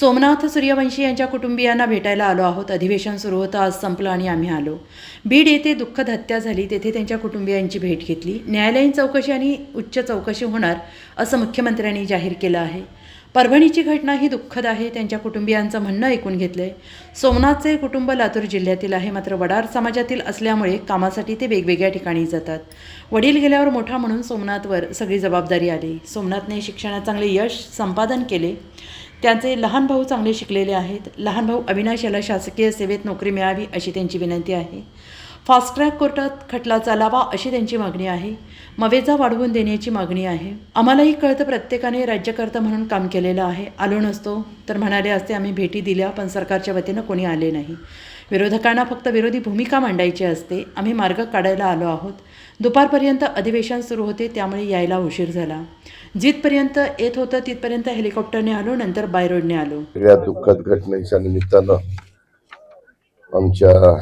सोमनाथ सूर्यवंशी यांच्या कुटुंबियांना भेटायला आलो आहोत. अधिवेशन सुरू होतं आज संपलं आणि आम्ही आलो. बीड येथे दुःखद हत्या झाली. तेथे त्यांच्या कुटुंबियांची भेट घेतली. न्यायालयीन चौकशी आणि उच्च चौकशी होणार असं मुख्यमंत्र्यांनी जाहीर केलं आहे. परभणीची घटना ही दुःखद आहे त्यांच्या कुटुंबियांचं म्हणणं ऐकून घेतलंय. सोमनाथचे कुटुंब लातूर जिल्ह्यातील आहे मात्र वडार समाजातील असल्यामुळे कामासाठी ते वेगवेगळ्या ठिकाणी जातात. वडील गेल्यावर मोठा म्हणून सोमनाथवर सगळी जबाबदारी आली. सोमनाथने शिक्षणात चांगले यश संपादन केले. त्यांचे लहान भाऊ चांगले शिकलेले आहेत. लहान भाऊ अविनाश याला शासकीय सेवेत नोकरी मिळावी अशी त्यांची विनंती आहे. फास्ट ट्रॅक कोर्टात खटला चालावा अशी त्यांची मागणी आहे. मवेजा वाढवून देण्याची मागणी आहे. आम्हालाही कळतं प्रत्येकाने राज्यकर्ता म्हणून काम केलेलं आहे. आलो नसतो तर म्हणाले असते आम्ही भेटी दिल्या पण सरकारच्या वतीनं कोणी आले नाही. विरोधकांना फक्त विरोधी भूमिका मांडायची असते. आम्ही मार्ग काढायला आलो आहोत. दुपारपर्यंत अधिवेशन सुरू होते त्यामुळे यायला उशीर झाला. जिथपर्यंत येत होतं तिथपर्यंत हेलिकॉप्टरने आलो नंतर बाय रोडने आलो. या दुःखद घटनेच्या निमित्तानं आमच्या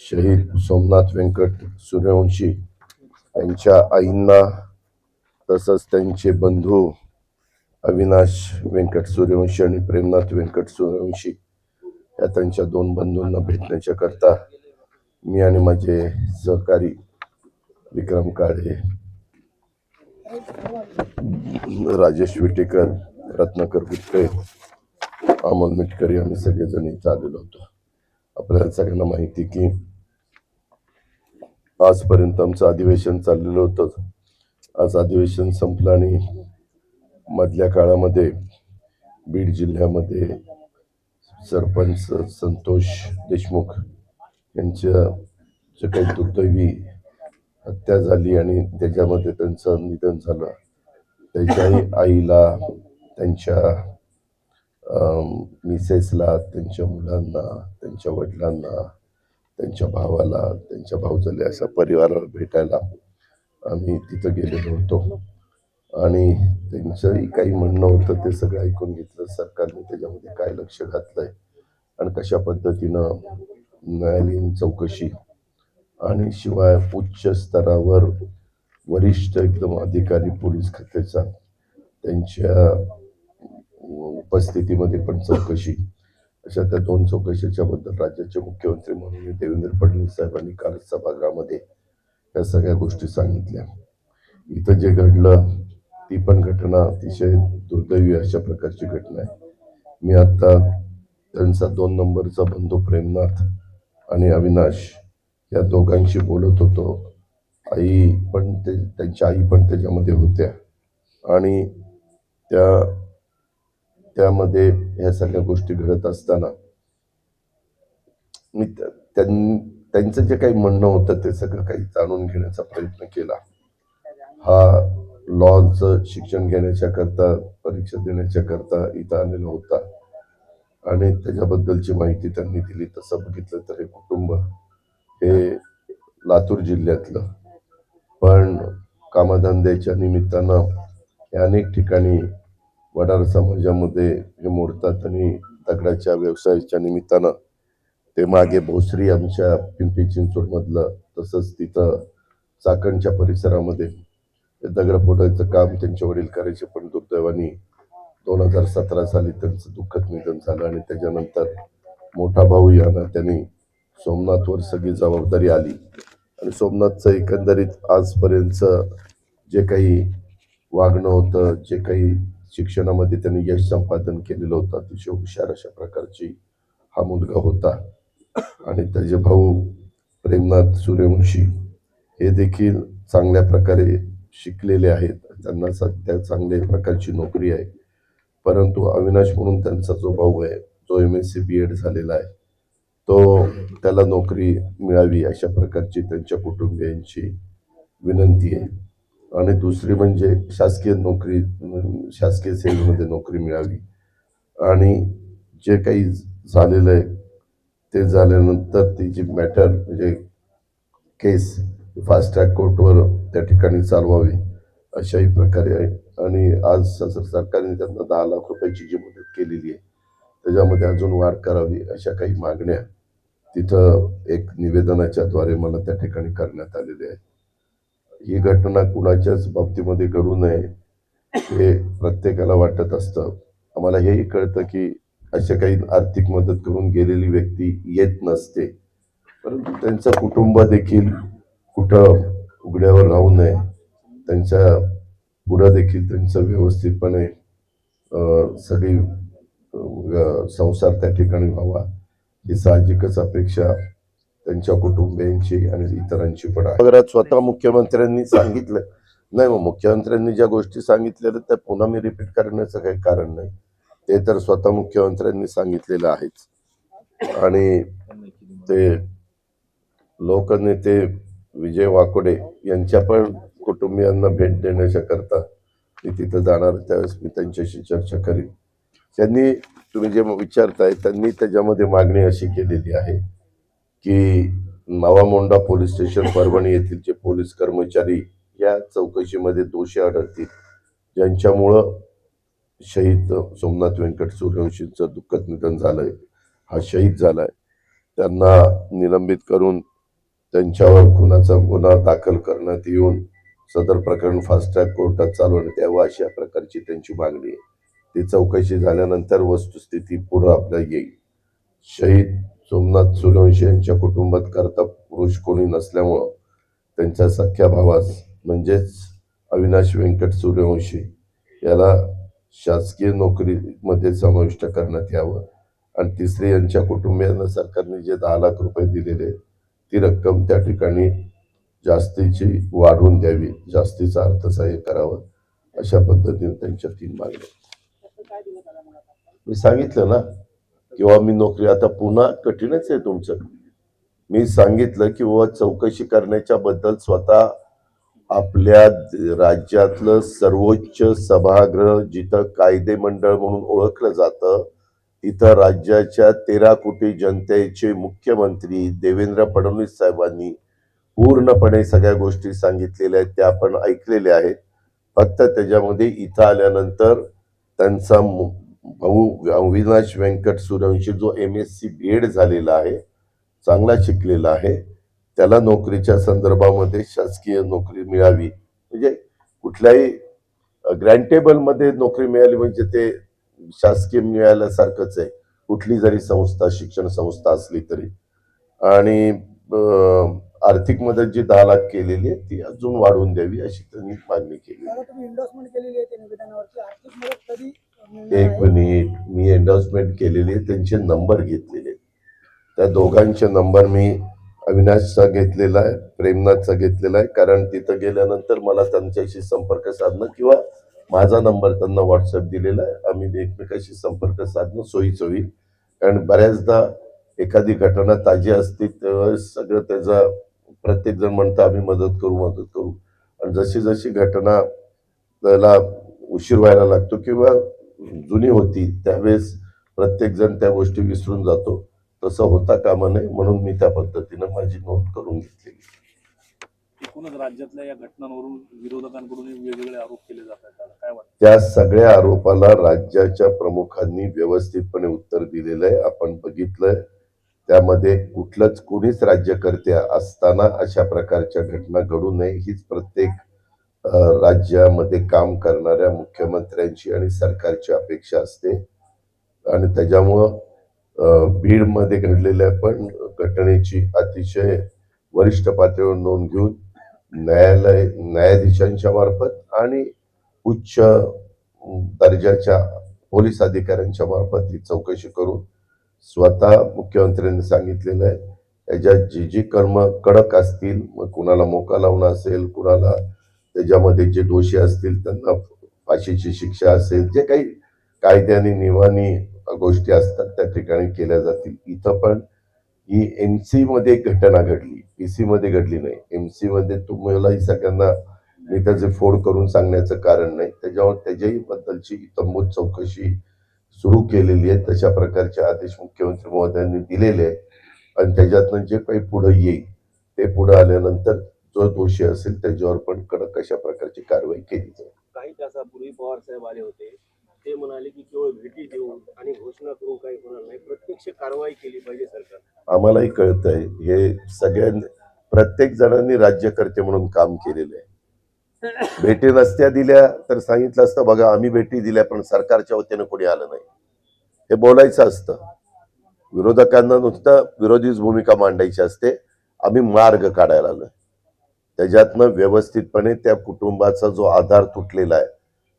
शहीद सोमनाथ व्यंकट सूर्यवंशी यांच्या आईंना तसंच त्यांचे बंधू अविनाश व्यंकट सूर्यवंशी आणि प्रेमनाथ व्यंकट सूर्यवंशी या त्यांच्या दोन बंधूंना भेटण्याच्या करता मी आणि माझे सहकारी विक्रम काळे राजेश विटेकर रत्नाकर गुट्टे अमोल मिटकरी आम्ही सगळेजण इथं आलेलो होतो. आपल्याला सगळ्यांना माहिती की आजपर्यंत आमचं अधिवेशन चाललेलं होतं. आज अधिवेशन संपलं आणि मधल्या काळामध्ये बीड जिल्ह्यामध्ये सरपंच संतोष देशमुख यांच्या जे काही दुर्दैवी हत्या झाली आणि त्याच्यामध्ये त्यांचं निधन झालं. त्याच्याही आईला त्यांच्या मिसेसला त्यांच्या मुलांना त्यांच्या वडिलांना त्यांच्या भावाला त्यांच्या भाऊजले अशा परिवाराला भेटायला आम्ही तिथं गेलेलो होतो. आणि त्यांचंही काही म्हणणं होतं ते सगळं ऐकून घेतलं. सरकारने त्याच्यामध्ये काय लक्ष घातलंय आणि कशा पद्धतीनं न्यायालयीन चौकशी आणि शिवाय उच्च स्तरावर वरिष्ठ एकदम अधिकारी पोलीस खात्याचा त्यांच्या उपस्थितीमध्ये पण चौकशी. अशा त्या दोन चौकशीच्याबद्दल राज्याचे मुख्यमंत्री म्हणून देवेंद्र फडणवीस साहेबांनी काल सभागृहामध्ये या सगळ्या गोष्टी सांगितल्या. इथं जे घडलं ती पण घटना अतिशय दुर्दैवी अशा प्रकारची घटना आहे. मी आता त्यांचा दोन नंबरचा बंधू प्रेमनाथ आणि अविनाश या दोघांशी बोलत होतो. आई पण ते त्यांच्या आई पण त्याच्यामध्ये होत्या. आणि त्या त्यामध्ये ह्या सगळ्या गोष्टी घडत असताना मी त्यां- त्यांचं जे काही म्हणणं होतं ते सगळं काही जाणून घेण्याचा प्रयत्न केला. हा लॉचं शिक्षण घेण्याच्या करता परीक्षा देण्याच्या करता इथं आलेला होता. आणि त्याच्याबद्दलची माहिती त्यांनी दिली. तसं बघितलं तर हे कुटुंब हे लातूर जिल्ह्यातलं. पण कामधंद्याच्या निमित्तानं हे अनेक ठिकाणी वडार समाजामध्ये हे मोडतात आणि दगडाच्या व्यवसायाच्या निमित्तानं ते मागे भोसरी आमच्या पिंपरी चिंचवडमधलं तसंच तिथं चाकणच्या परिसरामध्ये दगड फोडायचं काम त्यांचे वडील करायचे पण दुर्दैवानी दोन हजार सतरा साली त्यांचं दुःखद निधन झालं आणि त्याच्यानंतर मोठा भाऊ यांना त्यांनी सोमनाथवर सगळी जबाबदारी आली. आणि सोमनाथचं एकंदरीत आजपर्यंत जे काही वागणं होतं जे काही शिक्षणामध्ये त्यांनी यश संपादन केलेलं होतं अतिशय हुशार अशा प्रकारची हा मुलगा होता. आणि त्याचे भाऊ प्रेमनाथ सूर्यवंशी हे देखील चांगल्या प्रकारे शिकलेले आहेत. त्यांना सध्या चांगल्या प्रकारची नोकरी आहे. परंतु अविनाश म्हणून त्यांचा जो भाऊ आहे जो M S C B Ed झालेला आहे. तो त्याला नोकरी मिळावी अशा प्रकारची त्यांच्या कुटुंबियांची विनंती आहे. आणि दुसरी म्हणजे शासकीय नोकरी शासकीय सेवेमध्ये नोकरी मिळावी. आणि जे काही झालेलं आहे ते झाल्यानंतर ती जी मॅटर म्हणजे केस फास्ट ट्रॅक कोर्टवर त्या ठिकाणी चालवावी अशाही प्रकारे आहे. आणि आज सरकारने त्यांना दहा लाख रुपयाची जी मदत केलेली आहे त्याच्यामध्ये अजून वाढ करावी अशा काही मागण्या तिथं एक निवेदनाच्या द्वारे मला त्या ठिकाणी करण्यात आलेली आहे. ही घटना कुणाच्याच बाबतीमध्ये घडू नये हे प्रत्येकाला वाटत असतं. आम्हाला हेही कळतं की अशा काही आर्थिक मदत करून गेलेली व्यक्ती येत नसते. परंतु त्यांचं कुटुंब देखील कुठं उघड्यावर राहू नये त्यांच्या पुढं देखील त्यांचं व्यवस्थितपणे सगळी संसार त्या ठिकाणी व्हावा. ही साहजिकच अपेक्षा त्यांच्या कुटुंबियांची आणि इतरांची पण आहे. स्वतः मुख्यमंत्र्यांनी सांगितलं. नाही मग मुख्यमंत्र्यांनी ज्या गोष्टी सांगितलेल्या त्या पुन्हा मी रिपीट करण्याचं काही कारण नाही. ते तर स्वतः मुख्यमंत्र्यांनी सांगितलेलं आहेच. आणि ते लोकनेते विजय वाकोडे यांच्या पण कुटुंबियांना भेट देण्याच्या करता मी तिथं जाणार त्यावेळेस मी त्यांच्याशी चर्चा करीन. त्यांनी तुम्ही जे विचारताय त्यांनी त्याच्यामध्ये मागणी अशी केलेली आहे की नवामोंडा पोलीस स्टेशन परभणी येथील जे पोलीस कर्मचारी या चौकशीमध्ये दोषी आढळतील ज्यांच्यामुळं शहीद सोमनाथ व्यंकट सूर्यवंशींचं दुःखद निधन झालंय हा शहीद झालाय. त्यांना निलंबित करून त्यांच्यावर खुनाचा गुन्हा दाखल करण्यात येऊन सदर प्रकरण फास्ट ट्रॅक कोर्टात चालवण्यात यावं अशा प्रकारची त्यांची मागणी आहे. ती चौकशी झाल्यानंतर वस्तुस्थिती पुढं आपल्या येईल. शहीद सोमनाथ सूर्यवंशी यांच्या कुटुंबात करता पुरुष कोणी नसल्यामुळं त्यांच्या सख्या भावास म्हणजेच अविनाश व्यंकट सूर्यवंशी याला शासकीय नोकरीमध्ये समाविष्ट करण्यात यावं. आणि तिसरे यांच्या कुटुंबियांना सरकारने जे दहा लाख रुपये दिलेले ती रक्कम त्या ठिकाणी जास्तीची वाढवून द्यावी जास्तीचं अर्थसहाय्य करावं अशा पद्धतीने त्यांच्या तीन मागण्या मी सांगितलं ना किंवा मी नोकरी आता पुन्हा कठीणच आहे तुमचं. मी सांगितलं की बाबा चौकशी करण्याच्या बद्दल स्वतः आपल्या राज्यातलं सर्वोच्च सभागृह जिथं कायदे मंडळ म्हणून ओळखलं जातं तिथं राज्याच्या तेरा कोटी जनतेचे मुख्यमंत्री देवेंद्र फडणवीस साहेबांनी पूर्णपणे सगळ्या गोष्टी सांगितलेल्या आहेत त्या आपण ऐकलेल्या आहेत. फक्त त्याच्यामध्ये इथं आल्यानंतर त्यांचा भाऊ अविनाश व्यंकट सूर्यवंशी जो M S C B Ed झालेला आहे चांगला शिकलेला आहे त्याला नोकरीच्या संदर्भामध्ये शासकीय नोकरी मिळावी. म्हणजे कुठल्याही ग्रँटेबलमध्ये नोकरी मिळाली म्हणजे ते शासकीय मिळाल्यासारखंच आहे. कुठली जरी संस्था शिक्षण संस्था असली तरी. आणि आर्थिक मदत जी दहा लाख केलेली आहे ती अजून वाढवून द्यावी अशी त्यांनी मागणी केली एक मिनिट मी एन्डोर्समेंट केलेली आहे त्यांचे नंबर घेतलेले त्या दोघांचे नंबर मी अविनाशचा घेतलेला आहे प्रेमनाथचा घेतलेला आहे कारण तिथं गेल्यानंतर मला त्यांच्याशी संपर्क साधणं किंवा माझा नंबर त्यांना व्हॉट्सअप दिलेला आहे. आम्ही एकमेकाशी संपर्क साधणं सोयीचं होईल कारण बऱ्याचदा एखादी घटना ताजी असते त्यावेळेस सगळं त्याचा प्रत्येक जण म्हणतं आम्ही मदत करू मदत करू. आणि जशी जशी घटना त्याला उशीर व्हायला लागतो किंवा जुनी होती त्यावेळेस प्रत्येक जण त्या गोष्टी विसरून जातो. तसं होता कामा नये म्हणून मी त्या पद्धतीनं माझी नोंद करून घेतलेली. एकूणच राज्यातल्या या घटनांवरून विरोधकांकडून वेगवेगळे आरोप केले जात आहेत त्याला काय वाटतं? त्या सगळ्या आरोपाला राज्याच्या प्रमुखांनी व्यवस्थितपणे उत्तर दिलेलं आहे आपण बघितलंय. त्यामध्ये कुठलंच कुणीच राज्यकर्ते असताना अशा प्रकारच्या घटना घडू नये हीच प्रत्येक राज्यामध्ये काम करणाऱ्या मुख्यमंत्र्यांची आणि सरकारची अपेक्षा असते. आणि त्याच्यामुळं बीडमध्ये घडलेल्या पण घटनेची अतिशय वरिष्ठ पातळीवर नोंद घेऊन न्यायालय न्यायाधीशांच्या मार्फत आणि उच्च दर्जाच्या पोलीस अधिकाऱ्यांच्या मार्फत ही चौकशी करून स्वतः मुख्यमंत्र्यांनी सांगितलेलं आहे. याच्यात जी जी कर्म कडक असतील मग कुणाला मोका लावणं असेल कुणाला त्याच्यामध्ये जे दोषी असतील त्यांना फाशीची शिक्षा असेल जे काही कायद्याने नियमाने गोष्टी असतात त्या ठिकाणी केल्या जातील. इथं पण ही एम सी मध्ये एक घटना घडली. पी सी मध्ये घडली नाही. एम सी मध्ये तुम्हालाही सगळ्यांना मी त्याचे फोड करून सांगण्याचं कारण नाही. त्याच्यावर त्याच्याही बद्दलची इतंभूत चौकशी सुरू केलेली आहे. तशा प्रकारचे आदेश मुख्यमंत्री महोदयांनी दिलेले आहेत. आणि त्याच्यातनं जे काही पुढे येईल ते पुढे आल्यानंतर जो दोषी असेल त्याच्यावर पण कडक अशा प्रकारची कारवाई केली जाईल. काही तासापूर्वी पवार साहेब आले होते. ते म्हणाले की केवळ भेटी देऊन आणि घोषणा करून काही होणार नाही. प्रत्यक्ष कारवाई केली पाहिजे सरकार. आम्हालाही कळतंय हे सगळ्यांनी प्रत्येक जणांनी राज्यकर्ते म्हणून काम केलेलं आहे. भेटी नसत्या दिल्या तर सांगितलं असतं बघा आम्ही भेटी दिल्या पण सरकारच्या वतीनं कोणी आलं नाही. हे बोलायचं असतं. विरोधकांना नुसतं विरोधीच भूमिका मांडायची असते. आम्ही मार्ग काढायला आलोय. त्याच्यातनं व्यवस्थितपणे त्या कुटुंबाचा जो आधार तुटलेला आहे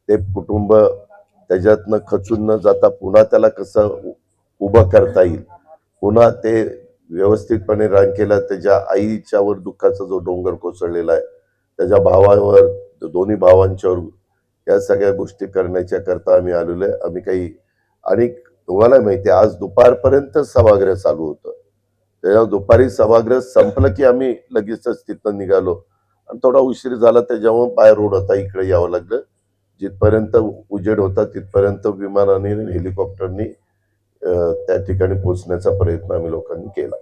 ते कुटुंब त्याच्यातनं खचून न जाता पुन्हा त्याला कसं उभं करता येईल? पुन्हा ते व्यवस्थितपणे रांकेला त्याच्या आईच्यावर दुःखाचा जो डोंगर कोसळलेला आहे त्याच्या भावावर दोन्ही भावांच्यावर या सगळ्या गोष्टी करण्याच्या करता आम्ही आलेलो आहे. आम्ही काही आणि तुम्हाला माहिती आहे, आज दुपारपर्यंत सभागृह चालू होतं. त्याच्या दुपारी सभागृह संपलं की आम्ही लगेचच तिथनं निघालो. आणि थोडा उशीर झाला त्याच्यामुळे बाय रोड होता इकडे यावं लागलं. जिथपर्यंत उजेड होता तिथपर्यंत विमानाने हेलिकॉप्टरनी त्या ठिकाणी पोहोचण्याचा प्रयत्न आम्ही लोकांनी केला.